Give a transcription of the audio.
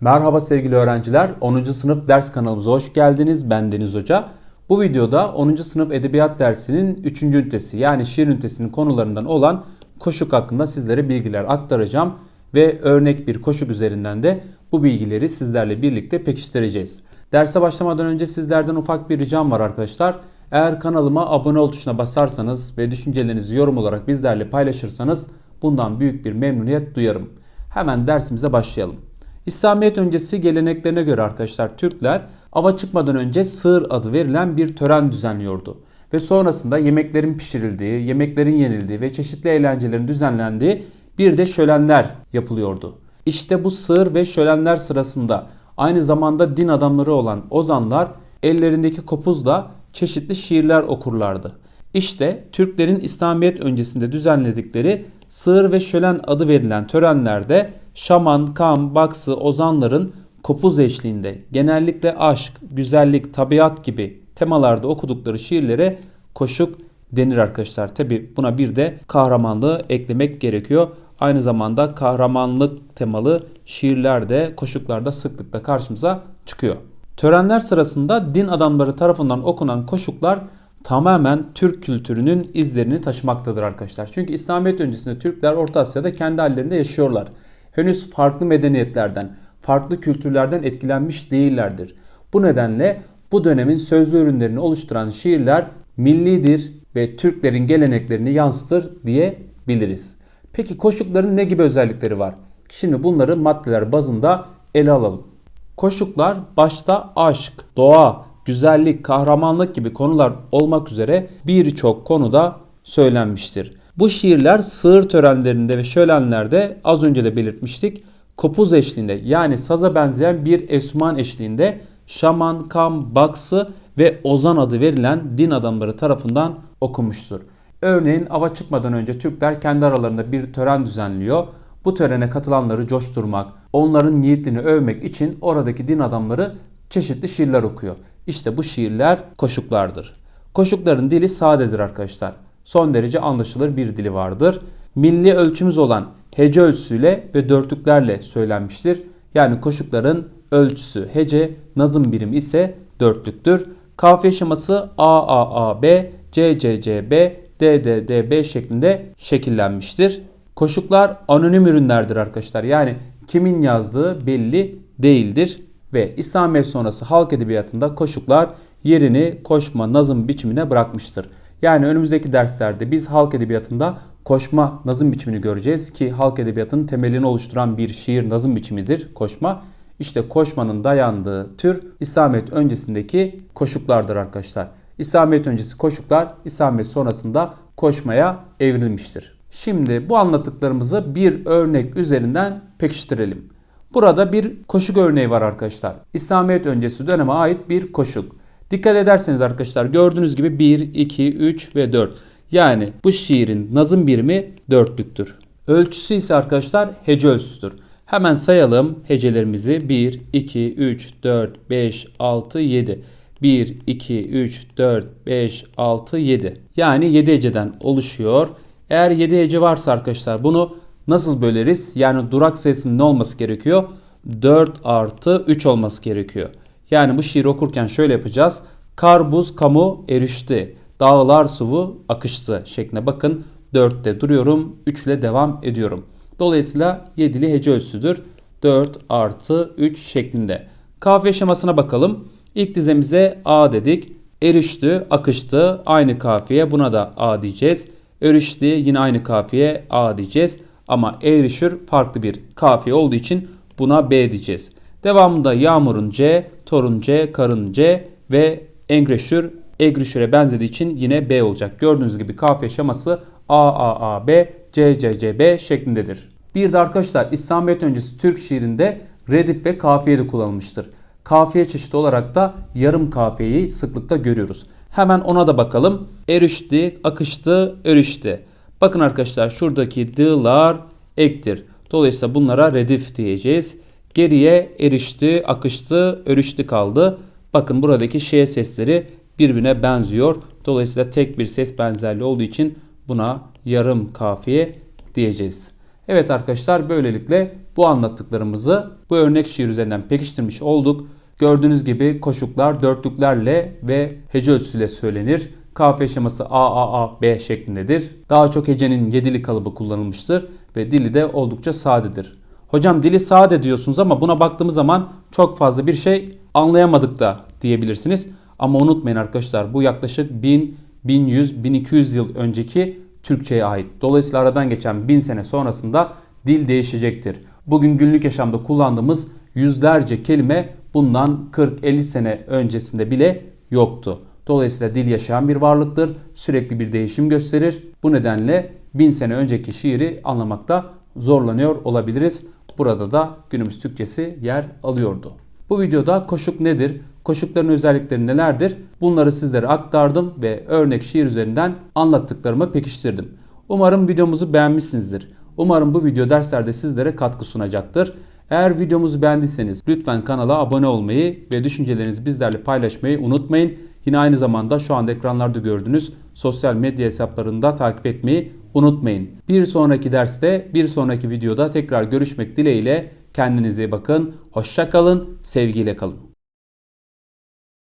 Merhaba sevgili öğrenciler. 10. sınıf ders kanalımıza hoş geldiniz. Ben Deniz Hoca. Bu videoda 10. sınıf edebiyat dersinin 3. ünitesi yani şiir ünitesinin konularından olan koşuk hakkında sizlere bilgiler aktaracağım ve örnek bir koşuk üzerinden de bu bilgileri sizlerle birlikte pekiştireceğiz. Derse başlamadan önce sizlerden ufak bir ricam var arkadaşlar. Eğer kanalıma abone ol tuşuna basarsanız ve düşüncelerinizi yorum olarak bizlerle paylaşırsanız bundan büyük bir memnuniyet duyarım. Hemen dersimize başlayalım. İslamiyet öncesi geleneklerine göre arkadaşlar Türkler ava çıkmadan önce sığır adı verilen bir tören düzenliyordu. Ve sonrasında yemeklerin pişirildiği, yemeklerin yenildiği ve çeşitli eğlencelerin düzenlendiği bir de şölenler yapılıyordu. İşte bu sığır ve şölenler sırasında aynı zamanda din adamları olan ozanlar ellerindeki kopuzla çeşitli şiirler okurlardı. İşte Türklerin İslamiyet öncesinde düzenledikleri sığır ve şölen adı verilen törenlerde şaman, kam, baksı, ozanların kopuz eşliğinde genellikle aşk, güzellik, tabiat gibi temalarda okudukları şiirlere koşuk denir arkadaşlar. Tabi buna bir de kahramanlığı eklemek gerekiyor. Aynı zamanda kahramanlık temalı şiirler de koşuklarda sıklıkla karşımıza çıkıyor. Törenler sırasında din adamları tarafından okunan koşuklar tamamen Türk kültürünün izlerini taşımaktadır arkadaşlar. Çünkü İslamiyet öncesinde Türkler Orta Asya'da kendi hallerinde yaşıyorlar. Henüz farklı medeniyetlerden, farklı kültürlerden etkilenmiş değillerdir. Bu nedenle bu dönemin sözlü ürünlerini oluşturan şiirler millidir ve Türklerin geleneklerini yansıtır diyebiliriz. Peki koşukların ne gibi özellikleri var? Şimdi bunları maddeler bazında ele alalım. Koşuklar başta aşk, doğa, güzellik, kahramanlık gibi konular olmak üzere birçok konuda söylenmiştir. Bu şiirler sığır törenlerinde ve şölenlerde az önce de belirtmiştik. Kopuz eşliğinde yani saza benzeyen bir esman eşliğinde şaman, kam, baksı ve ozan adı verilen din adamları tarafından okunmuştur. Örneğin ava çıkmadan önce Türkler kendi aralarında bir tören düzenliyor. Bu törene katılanları coşturmak, onların yiğitliğini övmek için oradaki din adamları çeşitli şiirler okuyor. İşte bu şiirler koşuklardır. Koşukların dili sadedir arkadaşlar. Son derece anlaşılır bir dili vardır. Milli ölçümüz olan hece ölçüsüyle ve dörtlüklerle söylenmiştir. Yani koşukların ölçüsü hece, nazım birimi ise dörtlüktür. Kafiye şeması A A A B, C C C B, D D D B şeklinde şekillenmiştir. Koşuklar anonim ürünlerdir arkadaşlar. Yani kimin yazdığı belli değildir ve İslamiyet sonrası halk edebiyatında koşuklar yerini koşma nazım biçimine bırakmıştır. Yani önümüzdeki derslerde biz halk edebiyatında koşma nazım biçimini göreceğiz ki halk edebiyatının temelini oluşturan bir şiir nazım biçimidir koşma. İşte koşmanın dayandığı tür İslamiyet öncesindeki koşuklardır arkadaşlar. İslamiyet öncesi koşuklar İslamiyet sonrasında koşmaya evrilmiştir. Şimdi bu anlattıklarımızı bir örnek üzerinden pekiştirelim. Burada bir koşuk örneği var arkadaşlar. İslamiyet öncesi döneme ait bir koşuk. Dikkat ederseniz arkadaşlar gördüğünüz gibi 1, 2, 3 ve 4. Yani bu şiirin nazım birimi dörtlüktür. Ölçüsü ise arkadaşlar hece ölçüsüdür. Hemen sayalım hecelerimizi. 1, 2, 3, 4, 5, 6, 7. 1, 2, 3, 4, 5, 6, 7. Yani 7 heceden oluşuyor. Eğer 7 hece varsa arkadaşlar bunu nasıl böleriz? Yani durak sayısının ne olması gerekiyor? 4 artı 3 olması gerekiyor. Yani bu şiiri okurken şöyle yapacağız. Kar, buz, kamu erişti. Dağlar, suvu akıştı şeklinde. Bakın 4'te duruyorum. 3 ile devam ediyorum. Dolayısıyla 7'li hece ölçüsüdür. 4 artı 3 şeklinde. Kafiye şemasına bakalım. İlk dizemize A dedik. Erişti, akıştı. Aynı kafiye. Buna da A diyeceğiz. Erişti yine aynı kafiye A diyeceğiz. Ama erişir farklı bir kafiye olduğu için buna B diyeceğiz. Devamında yağmurun C, torun C, karın C ve engreşür egrişüre benzediği için yine B olacak. Gördüğünüz gibi kafiye şeması A A A B C C C B şeklindedir. Bir de arkadaşlar İslamiyet öncesi Türk şiirinde redif ve kafiye de kullanılmıştır. Kafiye çeşidi olarak da yarım kafiyeyi sıklıkla görüyoruz. Hemen ona da bakalım. Erişti, akıştı, örüştü. Bakın arkadaşlar şuradaki dılar ektir. Dolayısıyla bunlara redif diyeceğiz. Geriye erişti, akıştı, örüştü kaldı. Bakın buradaki ş sesleri birbirine benziyor. Dolayısıyla tek bir ses benzerliği olduğu için buna yarım kafiye diyeceğiz. Evet arkadaşlar böylelikle bu anlattıklarımızı bu örnek şiir üzerinden pekiştirmiş olduk. Gördüğünüz gibi koşuklar dörtlüklerle ve hece ölçüsüyle söylenir. Kafiye şeması A, A, A, B şeklindedir. Daha çok hecenin yedili kalıbı kullanılmıştır ve dili de oldukça sadedir. Hocam dili sade diyorsunuz ama buna baktığımız zaman çok fazla bir şey anlayamadık da diyebilirsiniz. Ama unutmayın arkadaşlar bu yaklaşık 1000, 1100, 1200 yıl önceki Türkçe'ye ait. Dolayısıyla aradan geçen 1000 sene sonrasında dil değişecektir. Bugün günlük yaşamda kullandığımız yüzlerce kelime bundan 40-50 sene öncesinde bile yoktu. Dolayısıyla dil yaşayan bir varlıktır. Sürekli bir değişim gösterir. Bu nedenle 1000 sene önceki şiiri anlamakta zorlanıyor olabiliriz. Burada da günümüz Türkçesi yer alıyordu. Bu videoda koşuk nedir? Koşukların özellikleri nelerdir? Bunları sizlere aktardım ve örnek şiir üzerinden anlattıklarımı pekiştirdim. Umarım videomuzu beğenmişsinizdir. Umarım bu video derslerde sizlere katkı sunacaktır. Eğer videomuzu beğendiyseniz lütfen kanala abone olmayı ve düşüncelerinizi bizlerle paylaşmayı unutmayın. Yine aynı zamanda şu anda ekranlarda gördüğünüz sosyal medya hesaplarında takip etmeyi unutmayın. Bir sonraki derste, bir sonraki videoda tekrar görüşmek dileğiyle kendinize bakın. Hoşça kalın, sevgiyle kalın.